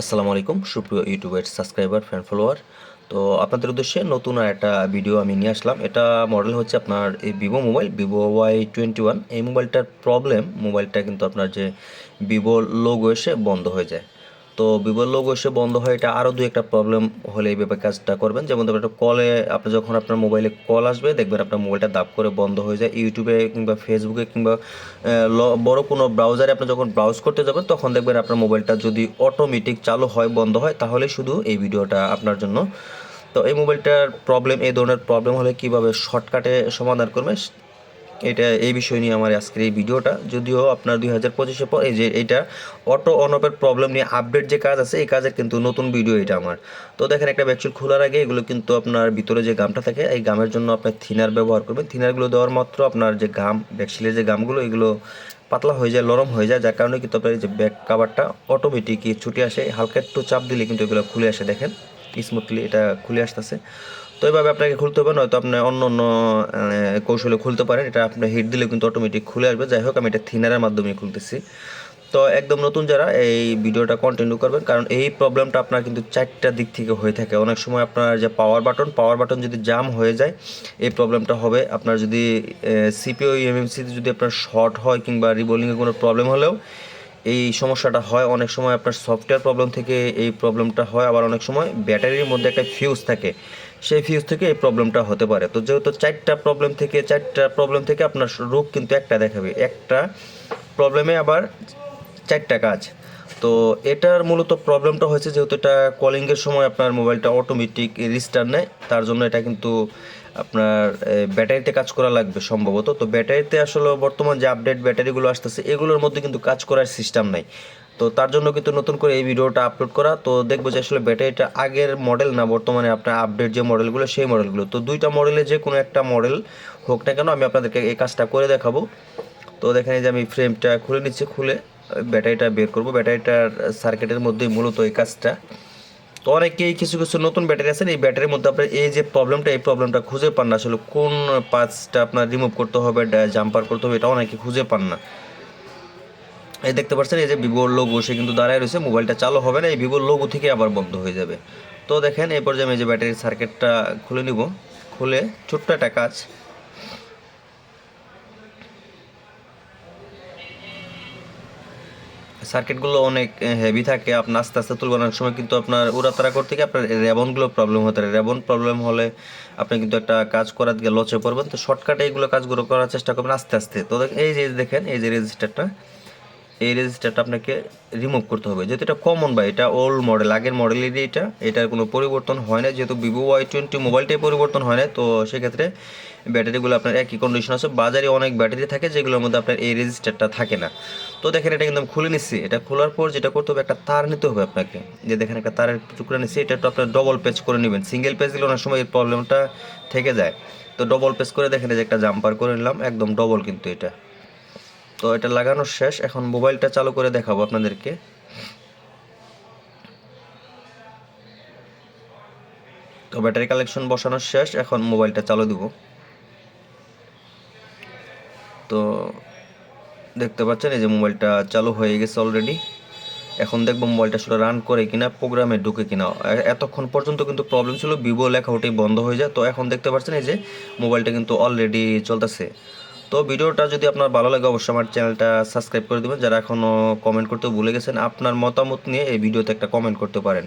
আসসালামু আলাইকুম, সুপ্রিয় ইউটিউবের সাবস্ক্রাইবার ফ্যান ফলোয়ার তো আপনাদের উদ্দেশ্যে নতুন আর একটা ভিডিও আমি নিয়ে আসলাম। এটা মডেল হচ্ছে আপনার এই Vivo mobile Vivo Y twenty one এই মোবাইলটার প্রবলেম মোবাইলটা কিন্তু আপনার যে ভিভো লোগো এসে বন্ধ হয়ে যায়। তো ভিভোর লোক এসে বন্ধ হয়, এটা আরও দু একটা প্রবলেম হলে এইভাবে কাজটা করবেন। যেমন ধরুন একটা কলে আপনি যখন আপনার মোবাইলে কল আসবে, দেখবেন আপনার মোবাইলটা দাপ করে বন্ধ হয়ে যায়। ইউটিউবে কিংবা ফেসবুকে কিংবা বড় কোনো ব্রাউজারে আপনি যখন ব্রাউজ করতে যাবেন, তখন দেখবেন আপনার মোবাইলটা যদি অটোমেটিক চালু হয়, বন্ধ হয়, তাহলে শুধু এই ভিডিওটা আপনার জন্য। তো এই মোবাইলটার প্রবলেম এই ধরনের প্রবলেম হলে কীভাবে শর্টকাটে সমাধান করবে এটা এই বিষয় নিয়ে আমার আজকের এই ভিডিওটা। যদিও আপনার দুই হাজার পঁচিশের পর এই যে এটা অটো অন অফের প্রবলেম নিয়ে আপডেট যে কাজ আছে, এই কাজের কিন্তু নতুন ভিডিও এটা আমার। তো দেখেন একটা ব্যাকচুল খোলার আগে এগুলো কিন্তু আপনার ভিতরে যে গামটা থাকে, এই গামের জন্য আপনি থিনার ব্যবহার করবেন। থিনারগুলো দেওয়ার মাত্র আপনার যে গাম ব্যাকশিলের যে গামগুলো এগুলো পাতলা হয়ে যায়, নরম হয়ে যায়, যার কারণে কিন্তু আপনার যে ব্যাক কাভারটা অটোমেটিকই ছুটে আসে। হালকা একটু চাপ দিলে কিন্তু এগুলো খুলে আসে, দেখেন। স্মুথলি এটা খুলে আসতেছে। তো এইভাবে আপনাকে খুলতে হবে, নয়তো আপনি অন্য অন্য কৌশলে খুলতে পারেন। এটা আপনি হিট দিলে কিন্তু অটোমেটিক খুলে আসবে। যাই হোক, আমি এটা থিনারের মাধ্যমে খুলতেছি। তো একদম নতুন যারা এই ভিডিওটা কন্টিনিউ করবেন, কারণ এই প্রবলেমটা আপনার কিন্তু চারটা দিক থেকে হয়ে থাকে। অনেক সময় আপনার যে পাওয়ার বাটন পাওয়ার বাটন যদি জাম হয়ে যায়, এই প্রবলেমটা হবে। আপনার যদি সিপিও এমএমসি যদি আপনার শর্ট হয় কিংবা রিবোলিংয়ে কোনো প্রবলেম হলেও, এই সমস্যাটা হয়। অনেক সময় আপনার সফটওয়্যার প্রবলেম থেকে এই প্রবলেমটা হয়। আবার অনেক সময় ব্যাটারির মধ্যে একটা ফিউজ থাকে। সেই ফিউজ থেকে এই প্রবলেমটা হতে পারে। তো যেহেতু চারটা প্রবলেম থেকে, চারটা প্রবলেম থেকে আপনার রোগ কিন্তু একটা দেখাবে। একটা প্রবলেমে আবার চারটা কাজ। তো এটার মূলত প্রবলেমটা হয়েছে যেহেতু এটা কলিংয়ের সময় আপনার মোবাইলটা অটোমেটিক রিস্টার নেয়, তার জন্য এটা কিন্তু আপনার ব্যাটারিতে কাজ করা লাগবে সম্ভবত। তো ব্যাটারিতে আসলে বর্তমান যে আপডেট ব্যাটারিগুলো আসতেছে, এগুলোর মধ্যে কিন্তু কাজ করার সিস্টেম নাই। তো তার জন্য কিন্তু নতুন করে এই ভিডিওটা আপলোড করা। তো দেখব যে আসলে ব্যাটারিটা আগের মডেল না, বর্তমানে আপনার আপডেট যে মডেলগুলো সেই মডেলগুলো তো দুইটা মডেলে যে কোনো একটা মডেল হোক না কেন, আমি আপনাদেরকে এই কাজটা করে দেখাবো। তো দেখেন যে আমি ফ্রেমটা খুলে নিচ্ছি, খুলে ব্যাটারিটা বের করব। ব্যাটারিটার সার্কিটের মধ্যেই মূলত এই কাজটা। তো অনেকেই কিছু কিছু নতুন ব্যাটারি আছে এই ব্যাটারির মধ্যে আপনার এই যে প্রবলেমটা এই প্রবলেমটা খুঁজে পান না। আসলে কোন পার্টসটা আপনার রিমুভ করতে হবে জাম্পার করতে হবে, এটা অনেকে খুঁজে পান না। এই দেখতে পাচ্ছেন, এই যে ভিভোর লোগো, সে কিন্তু দাঁড়ায় রয়েছে, মোবাইলটা চালু হবে না, এই ভিভোর লোগো থেকে আবার বন্ধ হয়ে যাবে। তো দেখেন, এই পর্যায়ে আমি যে ব্যাটারির সার্কিটটা খুলে নিব, খুলে ছোট্ট একটা কাজ। সার্কিটগুলো অনেক হেভি থাকে, আপনার আস্তে আস্তে তুলবেন অনেক সময় কিন্তু আপনার উড়াতাড়া করতে গিয়ে আপনার রেবনগুলো প্রবলেম হতে পারে। রেবন প্রবলেম হলে আপনি কিন্তু একটা কাজ করার দিকে লচে পড়বেন তো শর্টকাটে এইগুলো কাজগুলো করার চেষ্টা করবেন আস্তে আস্তে। তো এই যে দেখেন, এই যে রেজিস্টারটা এই রেজিস্টারটা আপনাকে রিমুভ করতে হবে। যেহেতু এটা কমন বা এটা ওল্ড মডেল আগের মডেলেরই এটা, এটার কোনো পরিবর্তন হয় না। যেহেতু ভিভো ওয়াই টোয়েন্টি মোবাইলটাই পরিবর্তন হয় না, তো সেক্ষেত্রে ব্যাটারিগুলো আপনার একই কন্ডিশন আছে। বাজারে অনেক ব্যাটারি থাকে যেগুলোর মধ্যে আপনার এই রেজিস্টারটা থাকে না। তো দেখেন এটা কিন্তু আমি খুলে নিচ্ছি। এটা খোলার পর যেটা করতে হবে, একটা তার নিতে হবে আপনাকে। যে দেখেন একটা তারের টুকরা নিচ্ছি, এটা একটু আপনার ডবল পেজ করে নেবেন। সিঙ্গেল পেজ দিলে অনেক সময় এই প্রবলেমটা থেকে যায়। তো ডবল পেজ করে দেখেন যে একটা জাম্পার করে নিলাম, একদম ডবল কিন্তু এটা। তো এটা লাগানো শেষ। এখন মোবাইলটা চালু করে দেখাবো আপনাদেরকে। তো ব্যাটারি কালেকশন বসানো শেষ। এখন মোবাইলটা চালু দিব। তো দেখতে পাচ্ছেন, এই যে মোবাইলটা চালু হয়ে গেছে অলরেডি এখন দেখব মোবাইলটা আসলে রান করে কিনা প্রোগ্রামে ঢুকে কিনা। এতক্ষণ পর্যন্ত কিন্তু প্রবলেম ছিল ভিভো লেখা ওটাই বন্ধ হয়ে যায়। তো এখন দেখতে পাচ্ছেন, এই যে মোবাইলটা কিন্তু অলরেডি চলতেছে। তো ভিডিওটা যদি আপনার ভালো লাগে, অবশ্যই আমার চ্যানেলটা সাবস্ক্রাইব করে দেবেন। যারা এখনও কমেন্ট করতে ভুলে গেছেন, আপনার মতামত নিয়ে এই ভিডিওতে একটা কমেন্ট করতে পারেন।